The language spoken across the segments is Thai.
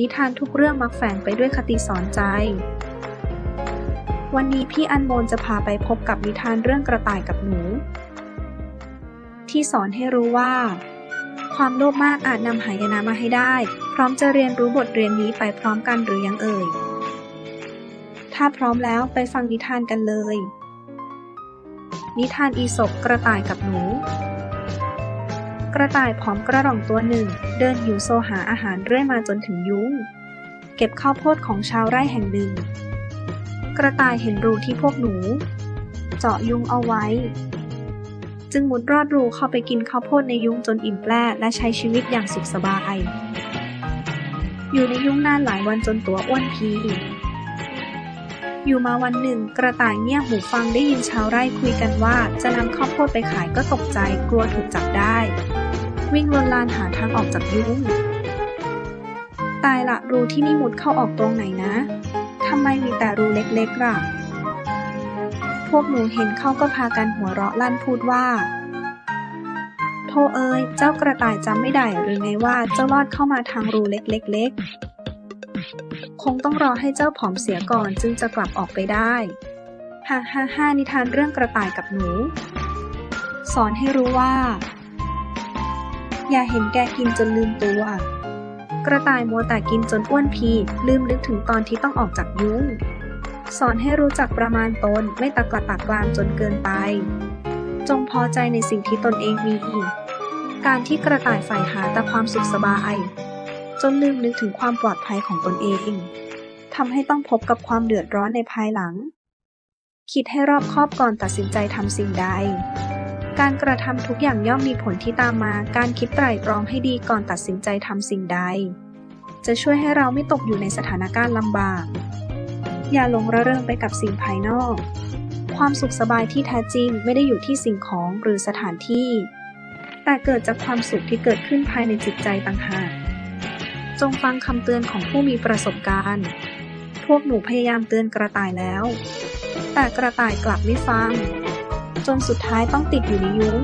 นิทานทุกเรื่องมักแฝงไปด้วยคติสอนใจ วันนี้พี่อันโมนจะพาไปพบกับนิทานเรื่องกระต่ายกับหนู ที่สอนให้รู้ว่า ความโลภมากอาจนำหายนะมาให้ได้ พร้อมจะเรียนรู้บทเรียนนี้ไปพร้อมกันหรือยังเอ่ย ถ้าพร้อมแล้วไปฟังนิทานกันเลย นิทานอีสบกระต่ายกับหนู กระต่ายผอมกระร่องตัวหนึ่ง เดินหิวโซหาอาหารเรื่อยมาจนถึงยุ้ง เก็บข้าวโพดของชาวไร่แห่งหนึ่ง กระต่ายเห็นรูที่พวกหนู เจาะยุงเอาไว้ จึงมุดรอดรูเข้าไปกินข้าวโพดในยุ้งจนอิ่มแปร่และใช้ชีวิตอย่างสุขสบาย อยู่ในยุ้งนานหลายวันจนตัวอ้วนพีอยู่มาวันหนึ่ง กระต่ายเงี่ยหูฟังได้ยินชาวไร่คุยกันว่า จะนำข้าวโพดไปขายก็ตกใจกลัวถูกจับได้ วิ่งลนลานหาทางออกจากยุ้งตายละรูที่นี่มุดเข้าออกตรงไหนนะ ทำไมมีแต่รูเล็กๆล่ะ พวกหนูเห็นเข้าก็พากันหัวเราะลั่นพูดว่า โทเอ้ย เจ้ากระต่ายจำไม่ได้หรือไงว่าเจ้ารอดเข้ามาทางรูเล็กๆ คงต้องรอให้เจ้าผอมเสียก่อนจึงจะกลับออกไปได้ฮ่าฮ่าฮ่านิทานเรื่องกระต่ายกับหนู สอนให้รู้ว่า อย่าเห็นแกกินจนลืมตัว กระต่ายมัวแต่กินจนอ้วนพีลืมนึกถึงตอนที่ต้องออกจากยุ้ง สอนให้รู้จักประมาณตนไม่ตะกละตากลามจนเกินไป จงพอใจในสิ่งที่ตนเองมี การที่กระต่ายใฝ่หาแต่ความสุขสบาย จนลืมนึกถึงความปลอดภัยของตนเองทำให้ต้องพบกับความเดือดร้อนในภายหลัง คิดให้รอบคอบก่อนตัดสินใจทำสิ่งใด การกระทำทุกอย่างย่อมมีผลที่ตามมา การคิดไตร่ตรองให้ดีก่อนตัดสินใจทำสิ่งใด จะช่วยให้เราไม่ตกอยู่ในสถานการณ์ลำบาก อย่าหลงระเริงไปกับสิ่งภายนอก ความสุขสบายที่แท้จริงไม่ได้อยู่ที่สิ่งของหรือสถานที่ แต่เกิดจากความสุขที่เกิดขึ้นภายในจิตใจต่างหาก จงฟังคำเตือนของผู้มีประสบการณ์ พวกหนูพยายามเตือนกระต่ายแล้ว แต่กระต่ายกลับไม่ฟัง จนสุดท้ายต้องติดอยู่ในยุ้ง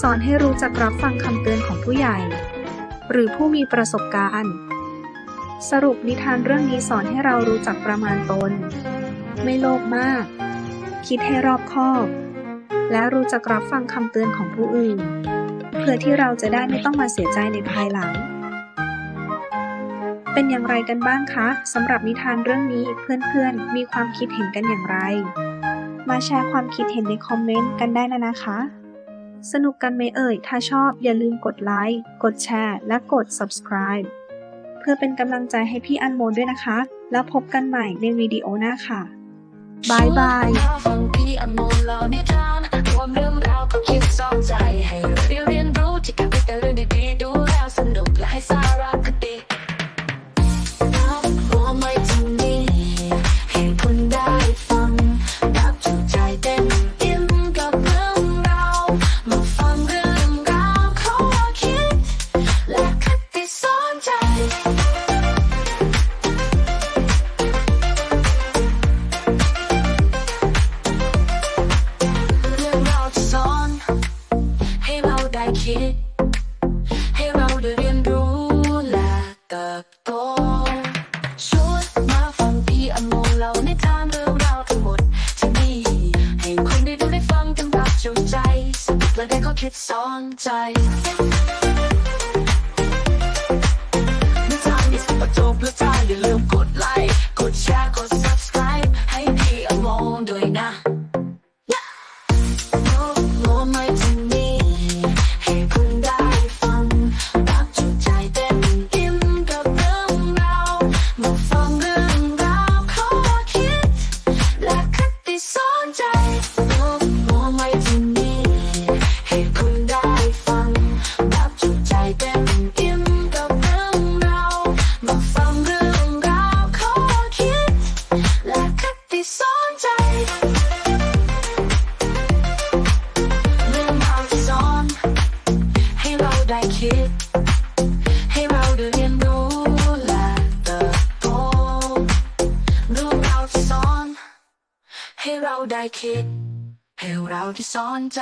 สอนให้รู้จักรับฟังคำเตือนของผู้ใหญ่ หรือผู้มีประสบการณ์ สรุปนิทานเรื่องนี้สอนให้เรารู้จักประมาณตน ไม่โลภมาก คิดให้รอบคอบ และรู้จักรับฟังคำเตือนของผู้อื่น เพื่อที่เราจะได้ไม่ต้องมาเสียใจในภายหลังเป็นอย่างไรกันบ้างคะสำหรับนิทานเรื่องนี้เพื่อนๆ มีความคิดเห็นกันอย่างไร มาแชร์ความคิดเห็นในคอมเมนต์กันได้นะนะคะ สนุกกันไหมเอ่ย ถ้าชอบอย่าลืมกดไลค์ กดแชร์ และกด subscribe เพื่อเป็นกำลังใจให้พี่อันโมด้วยนะคะ แล้วพบกันใหม่ในวิดีโอหน้าค่ะบายบายฟังพี่อโมเล่านิทานรวมเรื่องราวกับคิดสอนใจให้เรียนรู้ที่กับเรื่องดีๆดู และ ได้คิด ให้เราที่ซ้อนใจ